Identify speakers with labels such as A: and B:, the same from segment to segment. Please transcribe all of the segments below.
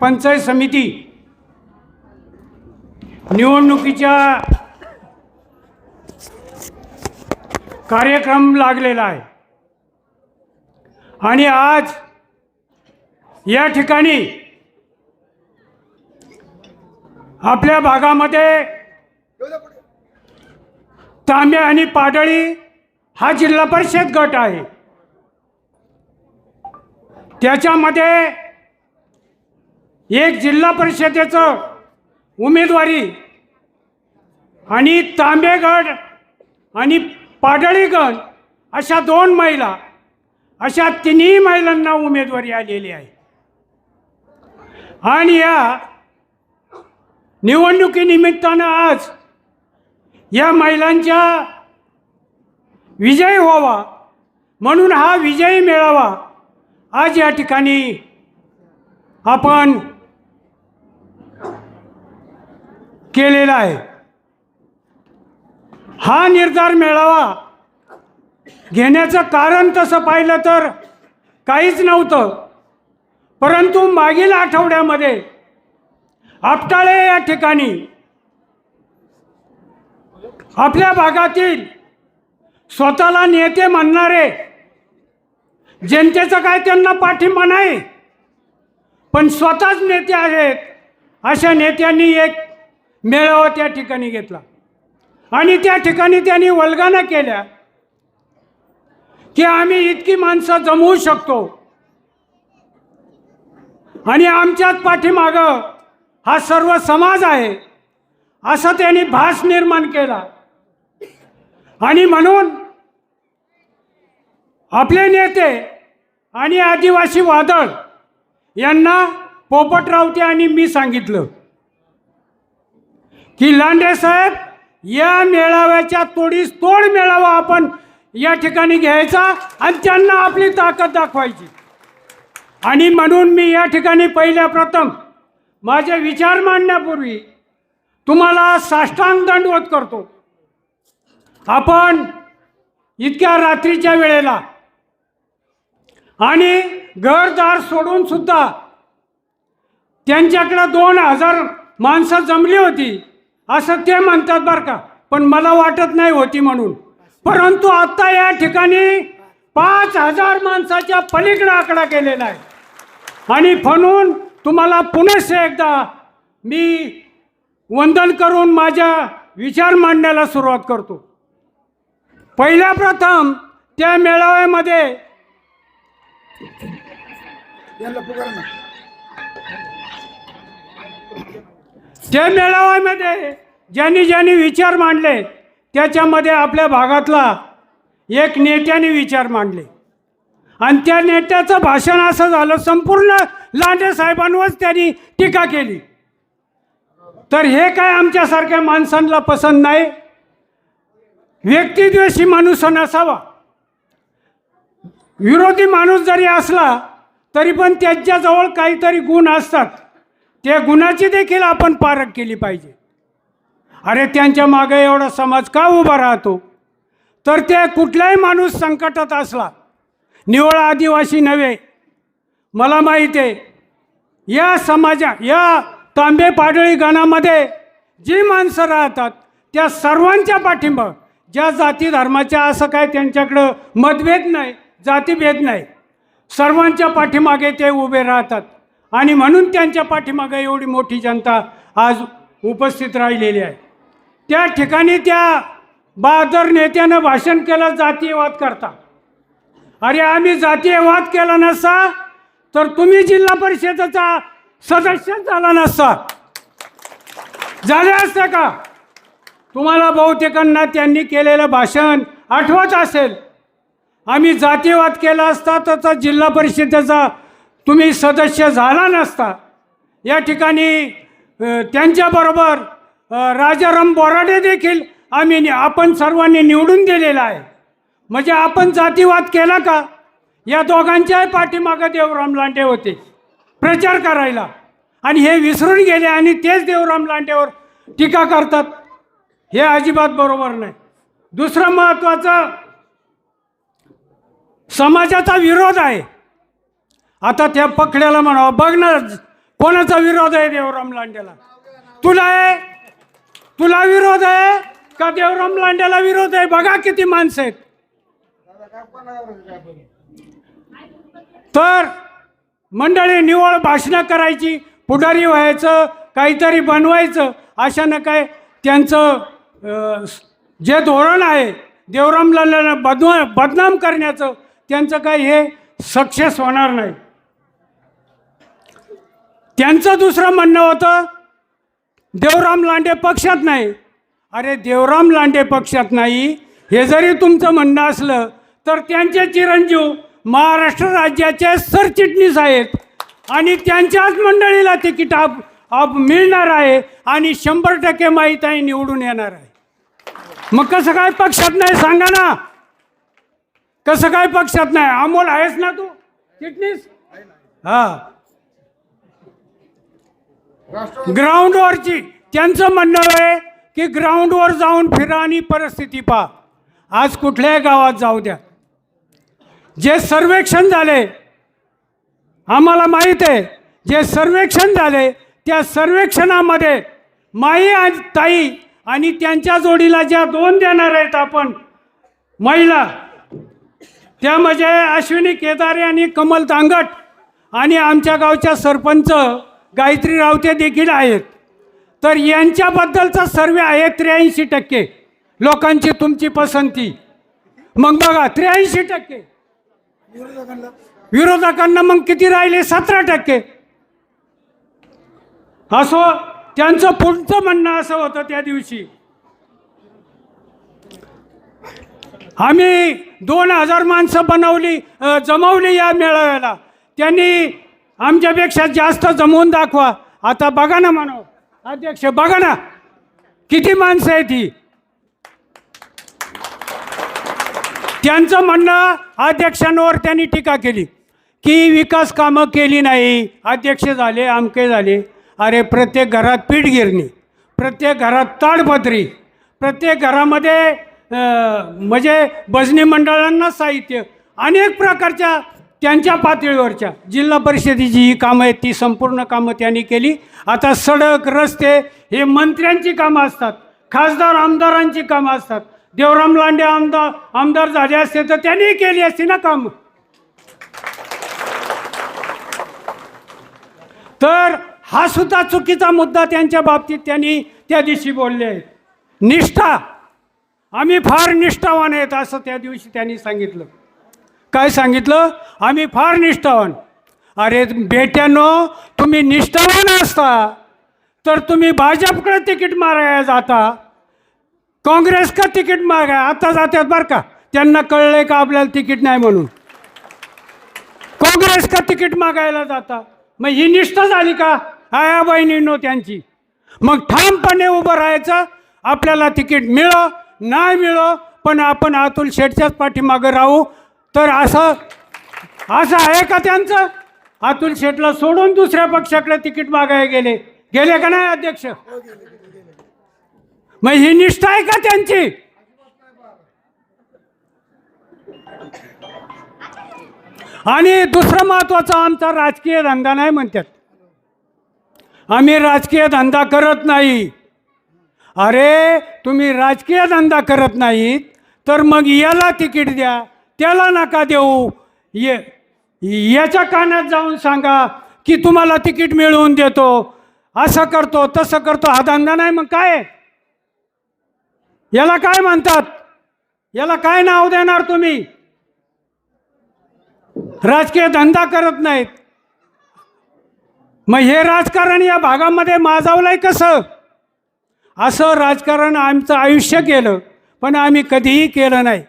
A: पंचायत समिती निवडणुकीच्या कार्यक्रम लागलेला आहे. आणि आज या ठिकाणी आपल्या भागामध्ये तांबे आणि पाडळी हा जिल्हा परिषद गट आहे. त्याच्यामध्ये एक जिल्हा परिषदेचं उमेदवारी आणि तांबेगड आणि पाडळीगड अशा दोन महिला अशा तिन्ही महिलांना उमेदवारी आलेली आहे. आणि या निवडणुकीनिमित्तानं आज या महिलांच्या विजय व्हावा म्हणून हा विजयी मेळावा आज या ठिकाणी आपण केलेला आहे. हा निर्धार मेळावा घेण्याचं कारण तसं पाहिलं तर काहीच नव्हतं. परंतु मागील आठवड्यामध्ये आपटाळे या ठिकाणी आपल्या भागातील स्वतःला नेते म्हणणारे जनतेचं काय त्यांना पाठिंबा नाही. पण स्वतःच नेते आहेत. अशा नेत्यांनी एक मेळावा त्या ठिकाणी घेतला. आणि त्या ठिकाणी त्यांनी वल्गाना केल्या की आम्ही इतकी माणसं जमवू शकतो. आणि आमच्याच पाठीमागं हा सर्व समाज आहे असं त्यांनी भास निर्माण केला. आणि म्हणून आपले नेते आणि आदिवासी वादळ यांना पोपटरावते आणि मी सांगितलं. की लांडे साहेब या मेळाव्याच्या तोडीस तोड मेळावा आपण या ठिकाणी घ्यायचा आणि त्यांना आपली ताकद दाखवायची. आणि म्हणून मी या ठिकाणी पहिल्या प्रथम माझे विचार मांडण्यापूर्वी तुम्हाला साष्टांग दंडवत करतो. आपण इतक्या रात्रीच्या वेळेला आणि घरदार सोडून सुद्धा त्यांच्याकडं दोन हजार माणसं जमली होती. असं ते म्हणतात बरं का. पण मला वाटत नाही होती म्हणून. परंतु आता या ठिकाणी पाच हजार माणसाच्या पलीकडे आकडा केलेला आहे. आणि म्हणून तुम्हाला पुनश एकदा मी वंदन करून माझ्या विचार मांडण्याला सुरुवात करतो. पहिल्या प्रथम त्या मेळाव्यामध्ये त्या मेळाव्यामध्ये ज्यांनी ज्यांनी विचार मांडले त्याच्यामध्ये आपल्या भागातला एक नेत्याने विचार मांडले. आणि त्या नेत्याचं भाषण असं झालं संपूर्ण लांडे साहेबांवरच त्यांनी टीका केली. तर हे काय आमच्यासारख्या माणसांना पसंत नाही? व्यक्तिद्वेषी माणूस नसावा. विरोधी माणूस जरी असला तरी पण त्यांच्याजवळ काहीतरी गुण असतात. त्या गुणाची देखील आपण पारख केली पाहिजे. अरे त्यांच्या मागे एवढा समाज का उभा राहतो? तर ते कुठलाही माणूस संकटात असला निवळ आदिवासी नव्हे मला माहीत आहे या समाजा या तांबे पाडळी गणामध्ये जी माणसं राहतात त्या सर्वांच्या पाठिंबा ज्या जाती धर्माच्या असं काय त्यांच्याकडं मतभेद नाही जातीभेद नाही सर्वांच्या पाठीमागे ते उभे राहतात. आणि म्हणून त्यांच्या पाठीमागे एवढी मोठी जनता आज उपस्थित राहिलेली आहे. त्या ठिकाणी त्या बहादर नेत्यानं भाषण केलं जातीयवाद करता. अरे आम्ही जातीयवाद केला नसता तर तुम्ही जिल्हा परिषदेचा सदस्य झाला नसता. झाले असते का? तुम्हाला बहुतेकांना त्यांनी केलेलं भाषण आठवत असेल. आम्ही जातीयवाद केला असता तर जिल्हा परिषदेचा तुम्ही सदस्य झाला नसता. या ठिकाणी त्यांच्याबरोबर राजाराम बोराडे देखील आम्ही आपण सर्वांनी निवडून दिलेला आहे. म्हणजे आपण जातीवाद केला का? या दोघांच्याही पाठीमागं देवराम लांडे होते. प्रचार करायला. आणि हे विसरून गेले आणि तेच देवराम लांडेवर टीका करतात. हे अजिबात बरोबर नाही. दुसरं महत्त्वाचं समाजाचा विरोध आहे. आता त्या पकड्याला म्हणावं बघ ना कोणाचा विरोध आहे देवराम लांडेला? तुला आहे? तुला विरोध आहे? का देवराम लांडेला विरोध आहे? बघा किती माणसं आहेत. तर मंडळी निवळ भाषणं करायची पुढारी व्हायचं काहीतरी बनवायचं अशानं काय त्यांचं जे धोरण आहे देवराम लाल बदना बदनाम करण्याचं त्यांचं काय हे सक्सेस होणार नाही. त्यांचं दुसरं म्हणणं होतं देवराम लांडे पक्षात नाही. अरे देवराम लांडे पक्षात नाही हे जरी तुमचं म्हणणं असलं तर त्यांचे चिरंजीव महाराष्ट्र राज्याचे सरचिटणीस आहेत. आणि त्यांच्याच मंडळीला तिकीट आप आप मिळणार आहे आणि शंभर टक्के माहीत आहे निवडून येणार आहे. मग कसं काय पक्षात नाही? सांगा ना. कसं काय पक्षात नाही? अमोल आहेस ना तू? चिटणीस? हा. ग्राउंडवरची. त्यांचं म्हणणं आहे की ग्राउंडवर जाऊन फिरा आणि परिस्थिती पहा. आज कुठल्याही गावात जाऊ द्या. जे सर्वेक्षण झाले आम्हाला माहीत आहे जे सर्वेक्षण झाले त्या सर्वेक्षणामध्ये माई आणि ताई आणि त्यांच्या जोडीला ज्या दोन देणार आहेत आपण महिला त्या म्हणजे अश्विनी केदारे आणि कमल तांगट आणि आमच्या गावच्या सरपंच गायत्री रावते देखील आहेत. तर यांच्याबद्दलचा सर्वे आहे त्र्याऐंशी टक्के. लोकांची तुमची पसंती. मग बघा त्र्याऐंशी टक्के.
B: विरोधकांना
A: मग किती राहिले? सतरा टक्के. असो त्यांचं पुढचं म्हणणं असं होतं त्या दिवशी. आम्ही दोन हजार माणसं बनवली जमवली या मेळाव्याला. त्यांनी आमच्यापेक्षा जास्त जमवून दाखवा. आता बघा ना मानव. अध्यक्ष बघा ना. किती माणसं आहेत ही? त्यांचं म्हणणं अध्यक्षांवर त्यांनी टीका केली. की विकास कामं केली नाही. अध्यक्ष झाले आमके झाले. अरे प्रत्येक घरात पीठ गिरणी. प्रत्येक घरात ताडपत्री. प्रत्येक घरामध्ये म्हणजे भजनी मंडळांना साहित्य. अनेक प्रकारच्या त्यांच्या पातळीवरच्या जिल्हा परिषदेची ही कामं आहेत ती संपूर्ण कामं त्यांनी केली. आता सडक रस्ते हे मंत्र्यांची कामं असतात खासदार आमदारांची कामं असतात. देवराम लांडे आमदार आमदार झाले असते तर त्यांनी केली असती ना कामं. तर हा सुद्धा चुकीचा मुद्दा त्यांच्या बाबतीत त्यांनी त्या दिवशी बोलले आहेत. निष्ठा. आम्ही फार निष्ठावान आहेत असं त्या दिवशी त्यांनी सांगितलं. काय सांगितलं? आम्ही फार निष्ठावान. अरे बेट्यानो तुम्ही निष्ठावान असता. तर तुम्ही भाजपकडे तिकीट मारायला जाता. काँग्रेस का तिकीट मागाय आता जातात बरं का. त्यांना कळलंय का आपल्याला तिकीट नाही म्हणून? काँग्रेस का तिकीट मागायला जाता. मग ही निष्ठा झाली का? आया बहिणीनो त्यांची. मग ठामपणे उभं राहायचं. आपल्याला तिकीट मिळो नाही मिळो पण आपण अतुल शेठच्याच पाठीमागं राहू. तर असं असं आहे का त्यांचं? अतुल शेठला सोडून दुसऱ्या पक्षाकडे तिकीट मागायला गेले. गेले का नाही अध्यक्ष? मग ही निष्ठा आहे का त्यांची? आणि दुसरं महत्वाचं आमचा राजकीय धंदा नाही म्हणतात. आम्ही राजकीय धंदा करत नाही. अरे तुम्ही राजकीय धंदा करत नाहीत तर मग याला तिकीट द्या. त्याला नका देऊ. ये याच्या कानात जाऊन सांगा की तुम्हाला तिकीट मिळवून देतो. असं करतो तसं करतो. हा धंदा नाही मग काय? याला काय म्हणतात? याला काय नाव देणार तुम्ही? राजकीय धंदा करत नाहीत. मग हे राजकारण या भागामध्ये माजावलंय कसं? असं राजकारण आमचं आयुष्य केलं पण आम्ही कधीही केलं नाही.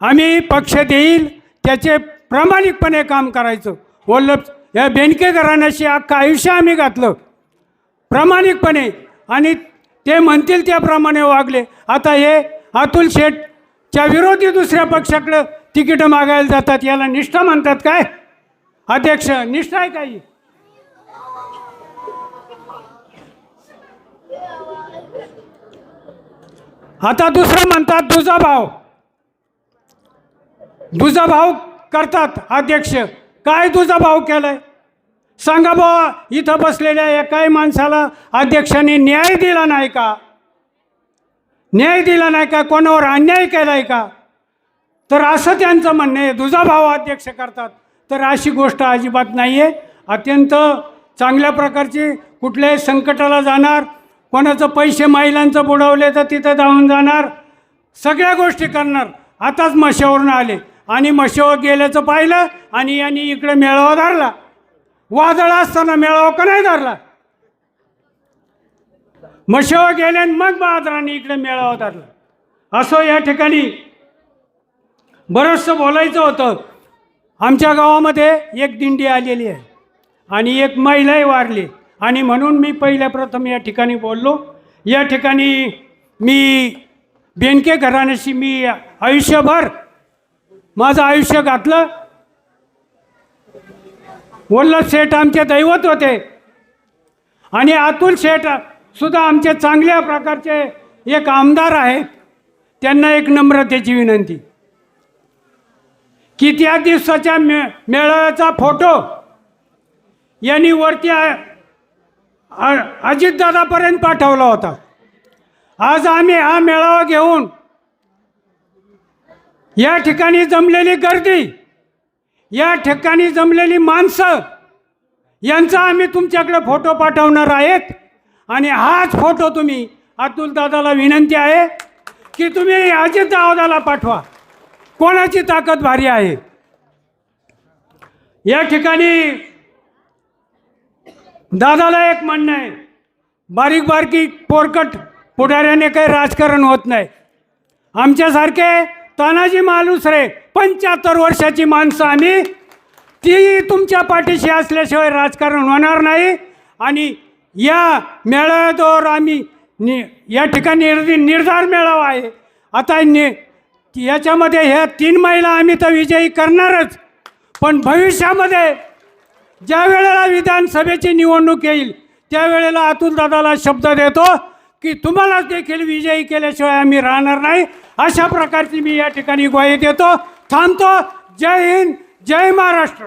A: आम्ही पक्ष देईल त्याचे प्रामाणिकपणे काम करायचं. वल्लभ या बेनके घराण्याशी अख्खं आयुष्य आम्ही घातलं. प्रामाणिकपणे. आणि ते म्हणतील त्याप्रमाणे वागले. आता हे अतुल शेठच्या विरोधी दुसऱ्या पक्षाकडं तिकीटं मागायला जातात याला निष्ठा म्हणतात काय? अध्यक्ष निष्ठा आहे काही आता दुसरं म्हणतात तुझा भाव. दुजा भाव करतात अध्यक्ष. काय दुजा भाव केलाय? सांगा बुवा इथं बसलेल्या एकाही माणसाला अध्यक्षांनी न्याय दिला नाही का? न्याय दिला नाही का? कोणावर अन्याय केला आहे का? तर असं त्यांचं म्हणणं आहे. दुजा भाव अध्यक्ष करतात. तर अशी गोष्ट अजिबात नाही आहे अत्यंत चांगल्या प्रकारची कुठल्याही संकटाला जाणार कोणाचं पैसे महिलांचं बुडवले तर तिथं जाऊन जाणार सगळ्या गोष्टी करणार. आताच मशावरून आले. आणि मशावर गेल्याचं पाहिलं आणि यांनी इकडे मेळावा धरला. वादळ असताना मेळावा का नाही धरला? मशावर गेले मग बहादरांनी इकडे मेळावा धरला. असं या ठिकाणी बरंचसं बोलायचं होतं. आमच्या गावामध्ये एक दिंडी आलेली आहे आणि एक महिलाही वारली. आणि म्हणून मी पहिल्या प्रथम या ठिकाणी बोललो. या ठिकाणी मी बेनके घराण्याशी मी आयुष्यभर माझं आयुष्य घातलं वल्लभ शेठ आमचे दैवत होते. आणि अतुल शेठ सुद्धा आमचे चांगल्या प्रकारचे एक आमदार आहेत. त्यांना एक नम्रतेची विनंती. की त्या दिवसाच्या मे मेळाव्याचा फोटो यांनी वरती अजितदादापर्यंत पाठवला होता. आज आम्ही हा मेळावा घेऊन या ठिकाणी जमलेली गर्दी या ठिकाणी जमलेली माणसं यांचा आम्ही तुमच्याकडे फोटो पाठवणार आहेत. आणि हाच फोटो तुम्ही अतुल दादाला विनंती आहे की तुम्ही अजित दादाला पाठवा. कोणाची ताकद भारी आहे? या ठिकाणी दादाला एक म्हणणं आहे. बारीक बारकी पोरकट पुढाऱ्याने काही राजकारण होत नाही. आमच्यासारखे तानाजी मालुसरे पंच्याहत्तर वर्षाची माणसं आम्ही. ती तुमच्या पाठीशी असल्याशिवाय राजकारण होणार नाही. आणि या मेळाव्यावर आम्ही नि या ठिकाणी निर्धार मेळावा आहे. आता नि याच्यामध्ये ह्या तीन महिला आम्ही तर विजयी करणारच. पण भविष्यामध्ये ज्या वेळेला विधानसभेची निवडणूक येईल त्यावेळेला अतुल दादाला शब्द देतो की तुम्हाला देखील विजयी केल्याशिवाय आम्ही राहणार नाही. अशा प्रकारची मी या ठिकाणी ग्वाही देतो. थांबतो. जय हिंद. जय महाराष्ट्र.